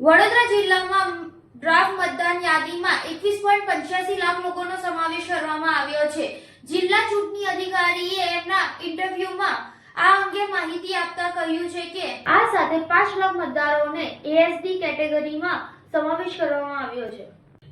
વડોદરા જિલ્લામાં ડ્રાફ્ટ મતદાન યાદીમાં એકવીસ પોઈન્ટ પંચ્યાસી લાખ લોકોનો સમાવેશ કરવામાં આવ્યો છે. જિલ્લા ચૂંટણી અધિકારીએ એમના ઇન્ટરવ્યુમાં આ અંગે માહિતી આપતા કહ્યું છે કે આ સાથે પાંચ લાખ મતદારોને એએસડી કેટેગરીમાં સમાવેશ કરવામાં આવ્યો છે.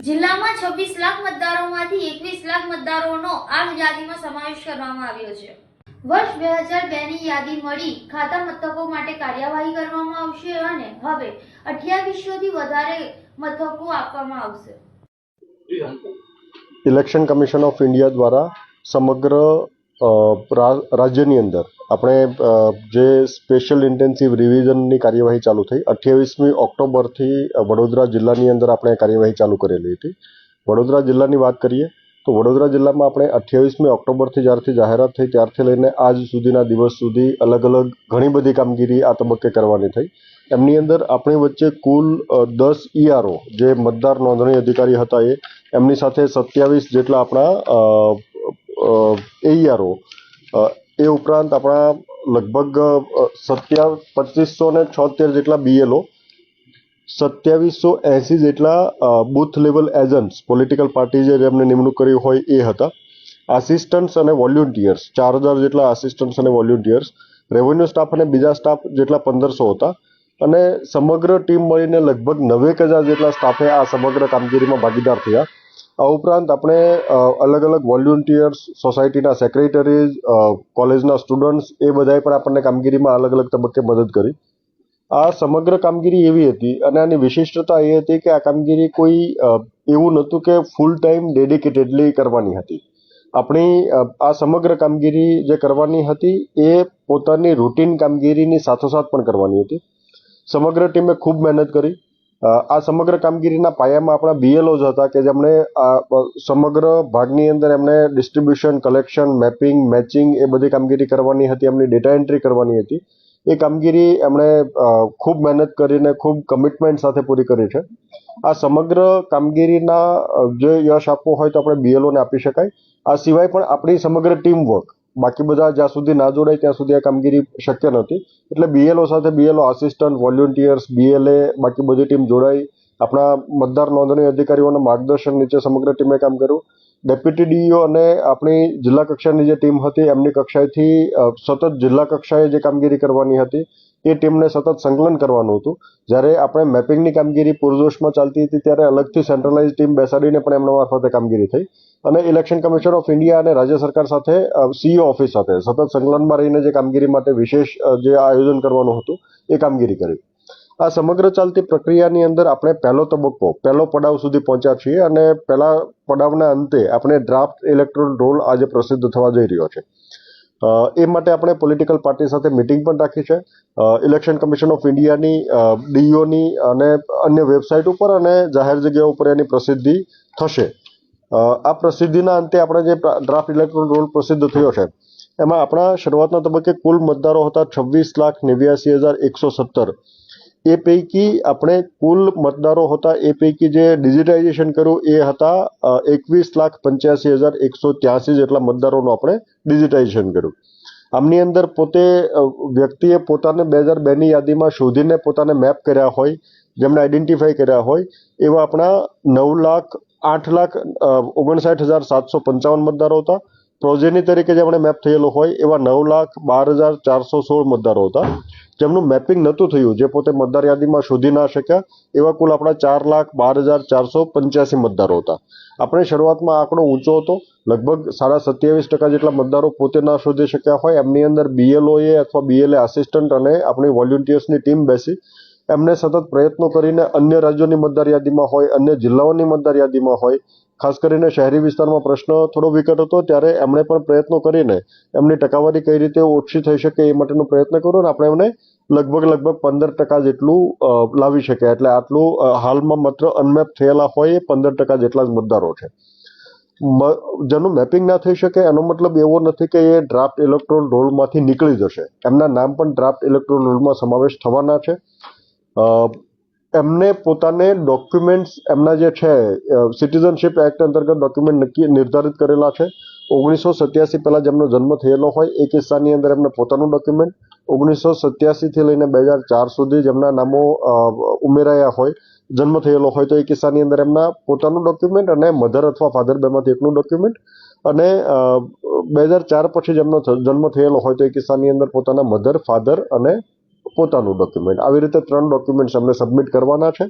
જિલ્લામાં છવ્વીસ લાખ મતદારોમાંથી એકવીસ લાખ મતદારોનો આ યાદીમાં સમાવેશ કરવામાં આવ્યો છે. વર્ષ બે હજાર બે ની યાદી મળી. ખાતા મથકો માટે કાર્યવાહી કરવામાં આવશે અને હવે અઠ્યાવીસોથી વધારે મથકો આપવામાં આવશે. ઇલેક્શન કમિશન ઓફ ઇન્ડિયા દ્વારા સમગ્ર રાજ્યની અંદર આપણે જે સ્પેશિયલ ઇન્ટેન્સિવ રિવિઝનની કાર્યવાહી ચાલુ થઈ, અઠ્યાવીસમી ઓક્ટોબરથી વડોદરા જિલ્લાની અંદર આપણે કાર્યવાહી ચાલુ કરેલી હતી. વડોદરા જિલ્લાની વાત કરીએ તો વડોદરા જિલ્લામાં આપણે અઠ્યાવીસમી ઓક્ટોબરથી જ્યારથી જાહેરાત થઈ ત્યારથી લઈને આજ સુધીના દિવસ સુધી અલગ અલગ ઘણી બધી કામગીરી આ તબક્કે કરવાની થઈ. એમની અંદર આપણી વચ્ચે કુલ દસ ઈઆરઓ જે મતદાર નોંધણી અધિકારી હતા એ, એમની સાથે સત્યાવીસ જેટલા આપણા એઈઆરઓ એ ઉપરાંત આપણા લગભગ સત્યા પચીસો ને છોતેર જેટલા બીએલઓ સત્યાવીસો એંસી જેટલા booth level agents, political party જે જેમને નિમણૂક કરી હોય એ હતા. આસિસ્ટન્ટ્સ અને વોલ્યુન્ટિયર્સ ચાર હજાર જેટલા આસિસ્ટન્ટ્સ અને વોલ્યુન્ટિયર્સ રેવન્યુ સ્ટાફ અને બીજા સ્ટાફ જેટલા પંદરસો હતા. અને સમગ્ર ટીમ મળીને લગભગ નવેક હજાર જેટલા સ્ટાફે આ સમગ્ર કામગીરીમાં ભાગીદાર થયા. આ ઉપરાંત આપણે અલગ અલગ વોલ્યુન્ટિયર્સ સોસાયટીના સેક્રેટરીઝ કોલેજના સ્ટુડન્ટ્સ એ બધાએ પણ આપણને કામગીરીમાં અલગ અલગ તબક્કે મદદ કરી. આ સમગ્ર કામગીરી એવી હતી અને આની વિશિષ્ટતા એ હતી કે આ કામગીરી કોઈ એવું નહોતું કે ફૂલ ટાઈમ ડેડિકેટેડલી કરવાની હતી. આપણી આ સમગ્ર કામગીરી જે કરવાની હતી એ પોતાની રૂટીન કામગીરીની સાથોસાથ પણ કરવાની હતી. સમગ્ર ટીમે ખૂબ મહેનત કરી. આ સમગ્ર કામગીરીના પાયામાં આપણા બીએલઓ જ હતા કે જેમણે આ સમગ્ર ભાગની અંદર એમણે ડિસ્ટ્રીબ્યુશન કલેક્શન મેપિંગ મેચિંગ એ બધી કામગીરી કરવાની હતી, એમની ડેટા એન્ટ્રી કરવાની હતી. એ કામગીરી એમણે ખૂબ મહેનત કરીને, ખૂબ કમિટમેન્ટ સાથે પૂરી કરી છે. આ સમગ્ર કામગીરીના જે યશ આપવો હોય તો આપણે બીએલઓને આપી શકાય. આ સિવાય પણ આપણી સમગ્ર ટીમ વર્ક બાકી બધા જ્યાં સુધી ના જોડાય ત્યાં સુધી આ કામગીરી શક્ય નહોતી એટલે બીએલઓ સાથે બીએલઓ આસિસ્ટન્ટ વોલ્યુન્ટિયર્સ બીએલએ બાકી બધી ટીમ જોડાઈ. આપણા મતદાર નોંધણી અધિકારીઓના માર્ગદર્શન નીચે સમગ્ર ટીમે કામ કર્યું. ડેપ્યુટી ડીઈઓ અને આપણી જિલ્લા કક્ષાની જે ટીમ હતી, એમની કક્ષાએથી સતત જિલ્લા કક્ષાએ જે કામગીરી કરવાની હતી, એ ટીમને સતત સંકલન કરવાનું હતું. જ્યારે આપણે મેપિંગની કામગીરી પૂરજોશમાં ચાલતી હતી, ત્યારે અલગથી સેન્ટ્રલાઇઝ ટીમ બેસાડીને પણ એમના મારફતે કામગીરી થઈ. અને ઇલેક્શન કમિશન ઓફ ઇન્ડિયા અને રાજ્ય સરકાર સાથે સીઈઓ ઓફિસ સાથે સતત સંકલનમાં રહીને જે કામગીરી માટે વિશેષ જે આયોજન કરવાનું હતું, એ કામગીરી કરી. આ સમગ્ર ચાલતી પ્રક્રિયાની અંદર આપણે પહેલો તબક્કો, પહેલો પડાવ સુધી પહોંચ્યા છીએ અને પહેલા પડાવના અંતે આપણે ડ્રાફ્ટ ઇલેક્ટ્રોલ રોલ આજે પ્રસિદ્ધ થવા જઈ રહ્યો છે. એ માટે આપણે પોલિટિકલ પાર્ટી સાથે મિટિંગ પણ રાખી છે. ઇલેક્શન કમિશન ઓફ ઇન્ડિયાની ડીઓની અને અન્ય વેબસાઇટ ઉપર અને જાહેર જગ્યાઓ ઉપર એની પ્રસિદ્ધિ થશે. આ પ્રસિદ્ધિના અંતે આપણે જે ડ્રાફ્ટ ઇલેક્ટ્રોલ રોલ પ્રસિદ્ધ થયો છે, એમાં આપણા શરૂઆતના તબક્કે કુલ મતદારો હતા છવ્વીસ લાખ નેવ્યાસી હજાર એકસો સત્તર. એ પૈકી આપણે કુલ મતદારો હતા, એ પૈકી જે ડિજિટાઇઝેશન કર્યું એ હતા એકવીસ લાખ પંચ્યાસી હજાર એકસો ત્યાસી જેટલા મતદારોનું આપણે ડિજિટાઇઝેશન કર્યું. આમની અંદર પોતે વ્યક્તિએ પોતાને બે હજાર બેની યાદીમાં શોધીને પોતાને મેપ કર્યા હોય જેમણે આઈડેન્ટિફાઈ કર્યા હોય, એવા આપણા નવ લાખ, આઠ લાખ ઓગણસાઠ હજાર સાતસો પંચાવન મતદારો હતા. પ્રોજેની તરીકે જેમણે મેપ થયેલો હોય, એવા નવ લાખ બાર હજાર ચારસો સોળ મતદારો હતા. જેમનું મેપિંગ નહોતું થયું, જે પોતે મતદાર યાદીમાં શોધી ના શક્યા, એવા કુલ આપણા ચાર લાખ બાર હજાર ચારસો પંચ્યાસી મતદારો હતા. આપણે શરૂઆતમાં આંકડો ઊંચો હતો, લગભગ સાડા સત્યાવીસ ટકા જેટલા મતદારો પોતે ના શોધી શક્યા હોય, એમની અંદર બીએલઓએ અથવા બીએલએ આસિસ્ટન્ટ અને આપણી વોલ્યુન્ટિયર્સની ટીમ બેસી. એમને સતત પ્રયત્નો કરીને અન્ય રાજ્યોની મતદાર યાદીમાં હોય, અન્ય જિલ્લાઓની મતદાર યાદીમાં હોય, ખાસ કરીને શહેરી વિસ્તારમાં પ્રશ્ન થોડો વિકટ હતો, ત્યારે એમણે પણ પ્રયત્નો કરીને એમની ટકાવારી કઈ રીતે ઓછી થઈ શકે એ માટેનો પ્રયત્ન કર્યો અને આપણે એમને લગભગ લગભગ પંદર ટકા જેટલું લાવી શક્યા. એટલે આટલું હાલમાં માત્ર અનમેપ થયેલા હોય પંદર ટકા જેટલા જ મતદારો છે. જેનું મેપિંગ ના થઈ શકે એનો મતલબ એવો નથી કે એ ડ્રાફ્ટ ઇલેક્ટ્રોલ રોલમાંથી નીકળી જશે. એમના નામ પણ ડ્રાફ્ટ ઇલેક્ટ્રોલ રોલમાં સમાવેશ થવાના છે. એમને પોતાને ડોક્યુમેન્ટ્સ એમના જે છે સિટીઝનશીપ એક્ટ અંતર્ગત ડોક્યુમેન્ટ નક્કી, નિર્ધારિત કરેલા છે. ઓગણીસો સત્યાસી પહેલાં જેમનો જન્મ થયેલો હોય, એ કિસ્સાની અંદર એમને પોતાનું ડોક્યુમેન્ટ ઓગણીસો સત્યાસીથી લઈને બે હજાર ચાર સુધી જેમના નામો ઉમેરાયા હોય, જન્મ થયેલો હોય, તો એ કિસ્સાની અંદર એમના પોતાનું ડોક્યુમેન્ટ અને મધર અથવા ફાધર બેમાંથી એકનું ડોક્યુમેન્ટ અને બે હજાર ચાર પછી જેમનો જન્મ થયેલો હોય, તો એ કિસ્સાની અંદર પોતાના મધર ફાધર અને પોતાનું ડોક્યુમેન્ટ આવી રીતે ત્રણ ડોક્યુમેન્ટ્સ અમને સબમિટ કરવાના છે.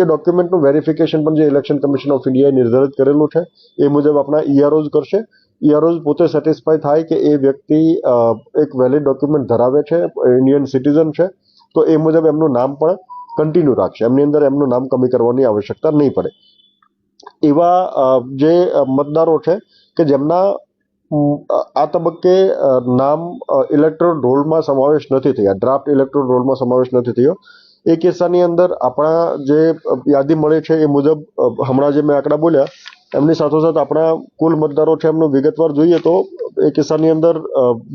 એ ડોક્યુમેન્ટનું વેરિફિકેશન પણ જે ઇલેક્શન કમિશન ઓફ ઇન્ડિયાએ નિર્ધારિત કરેલું છે, એ મુજબ આપણા ઈઆરઓઝ કરશે. ઈઆરઓઝ પોતે સેટિસ્ફાય થાય કે એ વ્યક્તિ એક વેલિડ ડોક્યુમેન્ટ ધરાવે છે ઇન્ડિયન સિટીઝન છે, તો એ મુજબ એમનું નામ પણ કન્ટિન્યુ રાખશે. એમની અંદર એમનું નામ કમી કરવાની આવશ્યકતા નહીં પડે. એવા જે મતદારો છે કે જેમના આ તબક્કે નામ ઇલેક્ટ્રોન રોલમાં સમાવેશ નથી થયા. ડ્રાફ્ટ ઇલેક્ટ્રોન રોલમાં સમાવેશ નથી થયો. એ કિસ્સાની અંદર આપણા જે યાદી મળે છે એ મુજબ હમણાં જે મેં આંકડા બોલ્યા, એમની સાથોસાથ આપણા કુલ મતદારો છે એમનું વિગતવાર જોઈએ તો, એ કિસ્સાની અંદર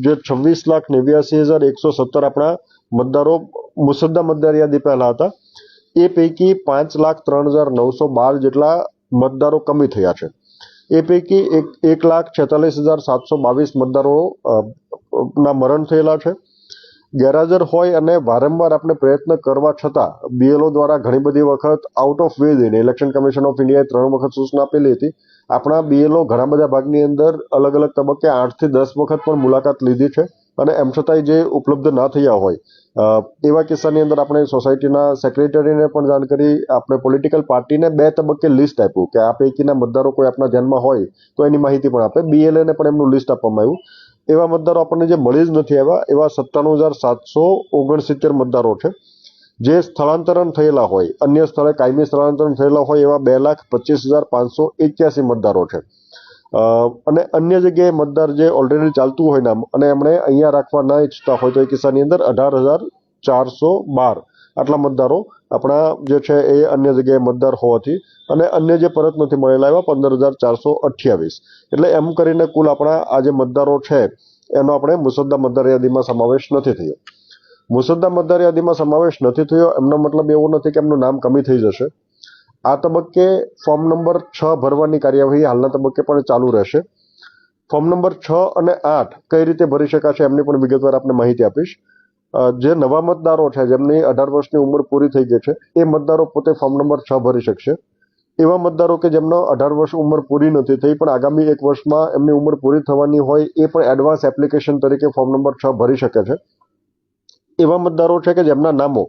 જે છવ્વીસ લાખ નેવ્યાસી હજાર એકસો સત્તર આપણા મતદારો મુસદ્દા મતદાર યાદી પહેલા હતા. એ પૈકી પાંચ લાખ ત્રણ હજાર નવસો બાર જેટલા મતદારો કમી થયા છે. એ પૈકી એક એક લાખ છેતાલીસ હજાર સાતસો બાવીસ મતદારો ના મરણ થયેલા છે. ગેરહાજર હોય અને વારંવાર આપણે પ્રયત્ન કરવા છતાં બીએલઓ દ્વારા ઘણી બધી વખત આઉટ ઓફ વે જઈને ઇલેક્શન કમિશન ઓફ ઇન્ડિયાએ ત્રણ વખત સૂચના આપેલી હતી. આપણા બીએલઓ ઘણા બધા ભાગની અંદર અલગ અલગ તબક્કે આઠથી દસ વખત પણ મુલાકાત લીધી છે. અને એમ છતાંય જે ઉપલબ્ધ ના થયા હોય. એવા કિસ્સાની અંદર આપણે સોસાયટીના સેક્રેટરીને પણ જાણ કરી, આપણે પોલિટિકલ પાર્ટીને બે તબક્કે લિસ્ટ આપ્યું કે આ પૈકીના મતદારો કોઈ આપણા ધ્યાનમાં હોય તો એની માહિતી પણ આપે. બીએલએને પણ એમનું લિસ્ટ આપવામાં આવ્યું. એવા મતદારો આપણને જે મળી જ નથી આવ્યા, એવા સત્તાણું હજાર સાતસો ઓગણસિત્તેર મતદારો છે, જે સ્થળાંતરણ થયેલા હોય, અન્ય સ્થળે કાયમી સ્થળાંતરણ થયેલા હોય એવા બે લાખ પચીસ હજાર પાંચસો એક્યાસી મતદારો છે. અને અન્ય જગ્યાએ મતદાર જે ઓલરેડી ચાલતું હોય નામ, અને એમણે અહીંયા રાખવા ન ઈચ્છતા હોય તો એ કિસ્સાની અંદર અઢાર હજાર ચારસો બાર આટલા મતદારો આપણા જે છે એ અન્ય જગ્યાએ મતદાર હોવાથી અને અન્ય જે પરત નથી મળેલા એવા પંદર હજાર ચારસો અઠ્યાવીસ. એટલે એમ કરીને કુલ આપણા આ જે મતદારો છે, એનો આપણે મુસદ્દા મતદાર યાદીમાં સમાવેશ નથી થયો. મુસદ્દા મતદાર યાદીમાં સમાવેશ નથી થયો, એમનો મતલબ એવો નથી કે એમનું નામ કમી થઈ જશે. આ તબક્કે ફોર્મ નંબર છ ભરવાની કાર્યવાહી હાલના તબક્કે પણ ચાલુ રહેશે. ફોર્મ નંબર છ અને આઠ કઈ રીતે ભરી શકાશે એમની પણ વિગતવાર આપને માહિતી આપીશ. જે નવા મતદારો છે, જેમની અઢાર વર્ષની ઉંમર પૂરી થઈ ગઈ છે, એ મતદારો પોતે ફોર્મ નંબર છ ભરી શકશે. એવા મતદારો કે જેમનો અઢાર વર્ષ ઉંમર પૂરી નથી થઈ, પણ આગામી એક વર્ષમાં એમની ઉંમર પૂરી થવાની હોય, એ પણ એડવાન્સ એપ્લિકેશન તરીકે ફોર્મ નંબર છ ભરી શકે છે. એવા મતદારો છે કે જેમના નામો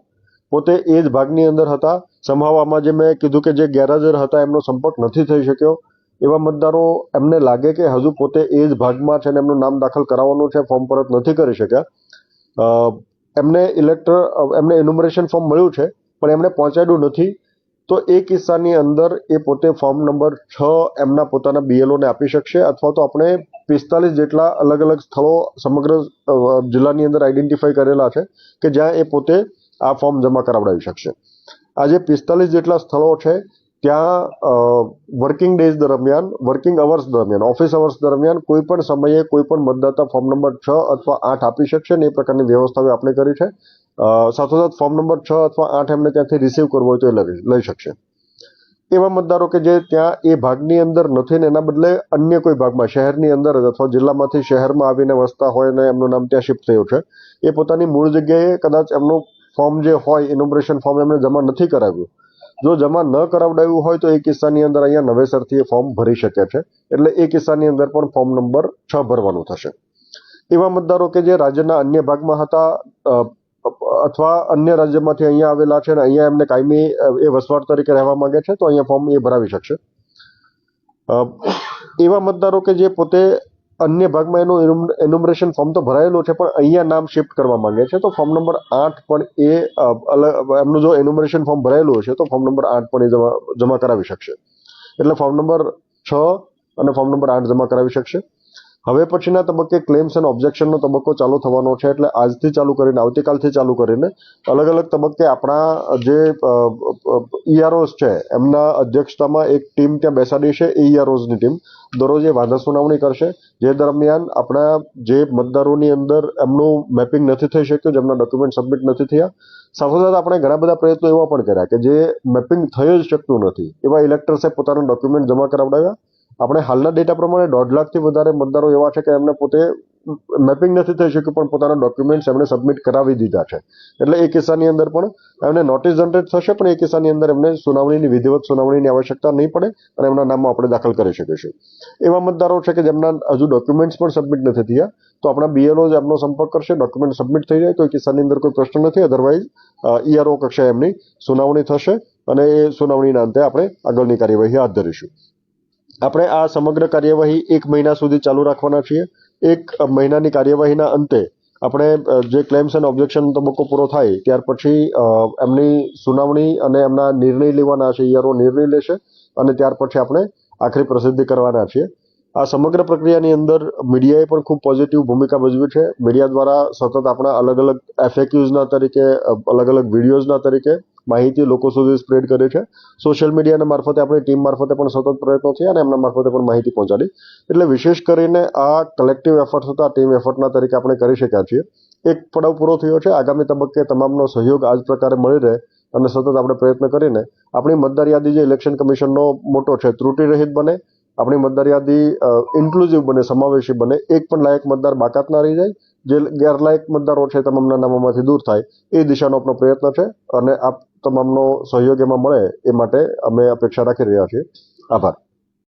પોતે એ જ ભાગની અંદર હતા સંભાવવામાં જે મેં કીધું કે જે ગેરહાજર હતા, એમનો સંપર્ક નથી થઈ શક્યો. એવા મતદારો એમને લાગે કે હજુ પોતે એ જ ભાગમાં છે અને એમનું નામ દાખલ કરાવવાનું છે, ફોર્મ પરત નથી કરી શક્યા. એમને ઇલેક્ટર, એમને એન્યુમરેશન ફોર્મ મળ્યું છે, પણ એમણે પહોંચાડ્યું નથી. તો એ કિસ્સાની અંદર એ પોતે ફોર્મ નંબર છ એમના પોતાના બીએલઓને આપી શકશે અથવા તો આપણે પિસ્તાલીસ જેટલા અલગ અલગ સ્થળો સમગ્ર જિલ્લાની અંદર આઈડેન્ટિફાઈ કરેલા છે કે જ્યાં એ પોતે આ ફોર્મ જમા કરાવડાવી શકશે. આ જે પિસ્તાલીસ જેટલા સ્થળો છે, ત્યાં વર્કિંગ ડેઝ દરમિયાન વર્કિંગ અવર્સ દરમિયાન ઓફિસ અવર્સ દરમિયાન કોઈ પણ સમયે કોઈ પણ મતદાતા ફોર્મ નંબર છ અથવા આઠ આપી શકશે ને એ પ્રકારની વ્યવસ્થા આપણે કરી છે. સાથોસાથ ફોર્મ નંબર છ અથવા આઠ એમને ત્યાંથી રિસીવ કરવો હોય તો એ લઈ લઈ શકશે. એવા મતદારો કે જે ત્યાં એ ભાગની અંદર નથી ને એના બદલે અન્ય કોઈ ભાગમાં, શહેરની અંદર અથવા જિલ્લામાંથી શહેરમાં આવીને વસતા હોય ને એમનું નામ ત્યાં શિફ્ટ થયું છે, એ પોતાની મૂળ જગ્યાએ કદાચ એમનું ફોર્મ જે હોય ઇનોગ્રેશન ફોર્મ એમણે જમા નથી કરાવ્યું. જો જમા ન કરાવડાવ્યું હોય, તો એ કિસ્સાની અંદર અહીંયા નવેસરથી એ ફોર્મ ભરી શકે છે. એટલે એ કિસ્સાની અંદર પણ ફોર્મ નંબર છ ભરવાનું થશે. એવા મતદારો કે જે રાજ્યના અન્ય ભાગમાં હતા અથવા અન્ય રાજ્યમાંથી અહીંયા આવેલા છે અને અહીંયા એમને કાયમી એ વસવાટ તરીકે રહેવા માંગે છે, તો અહીંયા ફોર્મ એ ભરાવી શકશે. એવા મતદારો કે જે પોતે અન્ય ભાગમાં એનું એન્યુમરેશન ફોર્મ તો ભરાયેલું છે, પણ અહીંયા નામ શિફ્ટ કરવા માંગે છે. તો ફોર્મ નંબર આઠ પણ એ એમનું જો એન્યુમરેશન ફોર્મ ભરાયેલું હશે, તો ફોર્મ નંબર આઠ પણ એ જમા જમા કરાવી શકશે. એટલે ફોર્મ નંબર છ અને ફોર્મ નંબર આઠ જમા કરાવી શકશે. હવે પછીના તબક્કે ક્લેમ્સ એન્ડ ઓબ્જેક્શનનો તબક્કો ચાલુ થવાનો છે એટલે આજથી ચાલુ કરીને, આવતીકાલથી ચાલુ કરીને અલગ અલગ તબક્કે આપણા જે ઈઆરઓસ છે, એમના અધ્યક્ષતામાં એક ટીમ ત્યાં બેસાડી છે એ ઈઆરઓઝની ટીમ. દરરોજ એ વાંધા સુનાવણી કરશે. જે દરમિયાન આપણા જે મતદારોની અંદર એમનું મેપિંગ નથી થઈ શક્યું, જેમના ડોક્યુમેન્ટ સબમિટ નથી થયા. સાથોસાથ આપણે ઘણા બધા પ્રયત્નો એવા પણ કર્યા કે જે મેપિંગ થઈ જ શકતું નથી. એવા ઇલેક્ટર્સે પોતાના ડોક્યુમેન્ટ જમા કરાવડાવ્યા. આપણે હાલના ડેટા પ્રમાણે દોઢ લાખથી વધારે મતદારો એવા છે કે એમને પોતે મેપિંગ નથી થઈ શક્યું, પણ પોતાના ડોક્યુમેન્ટ્સ એમણે સબમિટ કરાવી દીધા છે. એટલે એ કિસ્સાની અંદર પણ એમને નોટિસ જનરેટ થશે, પણ એ કિસ્સાની અંદર એમને સુનાવણીની, વિધિવત સુનાવણીની આવશ્યકતા નહીં પડે અને એમના નામમાં આપણે દાખલ કરી શકીશું એવા મતદારો છે કે જેમના હજુ ડોક્યુમેન્ટ્સ પણ સબમિટ નથી થયા, તો આપણા બીએલઓ જ એમનો સંપર્ક કરશે ડોક્યુમેન્ટ સબમિટ થઈ જાય, તો એ કિસ્સાની અંદર કોઈ પ્રશ્ન નથી અધરવાઇઝ ઈઆરઓ કક્ષાએ એમની સુનાવણી થશે અને એ સુનાવણીના અંતે આપણે આગળની કાર્યવાહી હાથ ધરીશું. આપણે આ સમગ્ર કાર્યવાહી એક મહિના સુધી ચાલુ રાખવાના છીએ. એક મહિનાની કાર્યવાહીના અંતે આપણે જે ક્લેમ્સ એન્ડ ઓબ્જેક્શન તબક્કો પૂરો થાય ત્યાર પછી એમની સુનાવણી અને એમના નિર્ણય લેવાના છે ઈઆરઓ નિર્ણય લેશે અને ત્યાર પછી આપણે આખરી પ્રસિદ્ધિ કરવાના છીએ. આ સમગ્ર પ્રક્રિયાની અંદર મીડિયાએ પણ ખૂબ પોઝિટિવ ભૂમિકા ભજવી છે. મીડિયા દ્વારા સતત આપણા અલગ અલગ એફએક્યુઝના તરીકે, અલગ અલગ વિડીયોઝના તરીકે માહિતી લોકો સુધી સ્પ્રેડ કરે છે. સોશિયલ મીડિયાના મારફતે આપણી ટીમ મારફતે પણ સતત પ્રયત્નો થયા અને એમના મારફતે પણ માહિતી પહોંચાડી. એટલે વિશેષ કરીને આ કલેક્ટિવ એફર્ટ હતા ટીમ એફર્ટના તરીકે આપણે કરી શક્યા છીએ. એક પડાવ પૂરો થયો છે. આગામી તબક્કે તમામનો સહયોગ આ જ પ્રકારે મળી રહે અને સતત આપણે પ્રયત્ન કરીને આપણી મતદાર યાદી જે ઇલેક્શન કમિશનનો મોટો છે, ત્રુટિરહિત બને આપણી મતદાર યાદી ઇન્ક્લુઝિવ બને, સમાવેશી બને, એક પણ લાયક મતદાર બાકાત ના રહી જાય. જે ગેરલાયક મતદારો છે તમામના નામોમાંથી દૂર થાય. એ દિશાનો આપણો પ્રયત્ન છે અને આપ તમામનો સહયોગ એમાં મળે એ માટે અમે અપેક્ષા રાખી રહ્યા છીએ. આભાર.